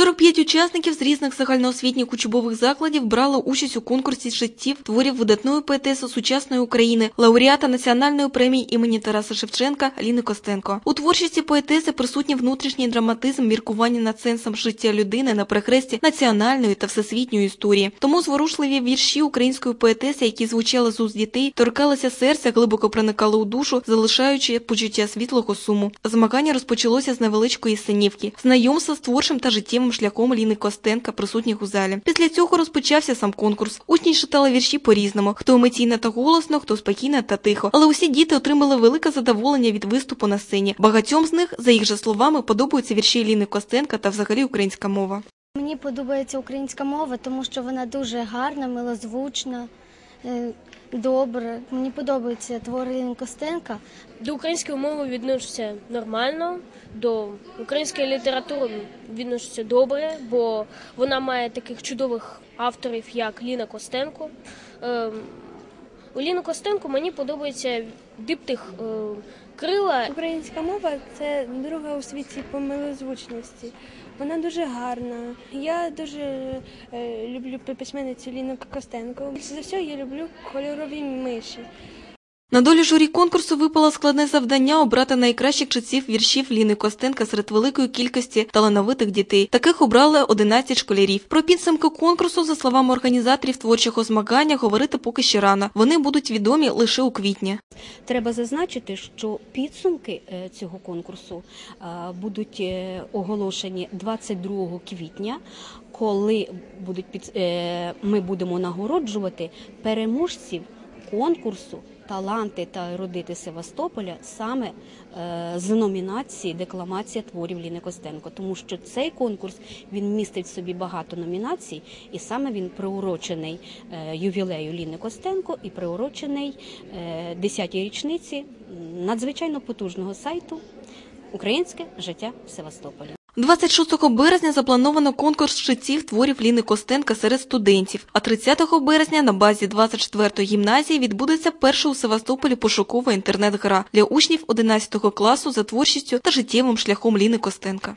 45 учасників з різних загальноосвітніх учбових закладів брали участь у конкурсі життів творів видатної поетеси сучасної України, лауреата національної премії імені Тараса Шевченка Аліни Костенко. У творчості поетеси присутній внутрішній драматизм міркування над сенсом життя людини на перехресті національної та всесвітньої історії. Тому зворушливі вірші української поетеси, які звучали з уст дітей, торкалися серця, глибоко проникали у душу, залишаючи почуття світлого суму. Змагання розпочалося з невеличкої синівки, знайомства з творчим та життєвим шляхом Ліни Костенка, присутніх у залі. Після цього розпочався сам конкурс. Учні читали вірші по-різному: хто емоційно та голосно, хто спокійно та тихо. Але усі діти отримали велике задоволення від виступу на сцені. Багатьом з них, за їх же словами, подобаються вірші Ліни Костенка та взагалі українська мова. Мені подобається українська мова, тому що вона дуже гарна, милозвучна, е, добра. Мені подобається твори Костенка. До української мови відношуся нормально, до української літератури відношуся добре, бо вона має таких чудових авторів, як Ліна Костенко. У Ліни Костенко мені подобається диптих е, крила. Українська мова це друга у світі по милозвучності. Вона дуже гарна. Я дуже е, люблю письменницю Ліну Костенко. За все я люблю кольорові миші. На долю журі конкурсу випало складне завдання обрати найкращих читців віршів Ліни Костенка серед великої кількості талановитих дітей. Таких обрали 11 школярів. Про підсумки конкурсу, за словами організаторів творчого змагання, говорити поки ще рано. Вони будуть відомі лише у квітні. Треба зазначити, що підсумки е, цього конкурсу е, будуть е, оголошені 22 квітня, коли будуть ми будемо нагороджувати переможців конкурсу Таланти та ерудити Севастополя саме е, з номінації Декламація творів Ліни Костенко, тому що цей конкурс він містить в собі багато номінацій, і саме він приурочений е, ювілею Ліни Костенко і приурочений е, 10-й річниці надзвичайно потужного сайту Українське життя в Севастополі. 26 березня заплановано конкурс шитців творів Ліни Костенка серед студентів. А 30 березня на базі 24-ї гімназії відбудеться перша у Севастополі пошукова інтернет-гра для учнів 11 класу за творчістю та життєвим шляхом Ліни Костенка.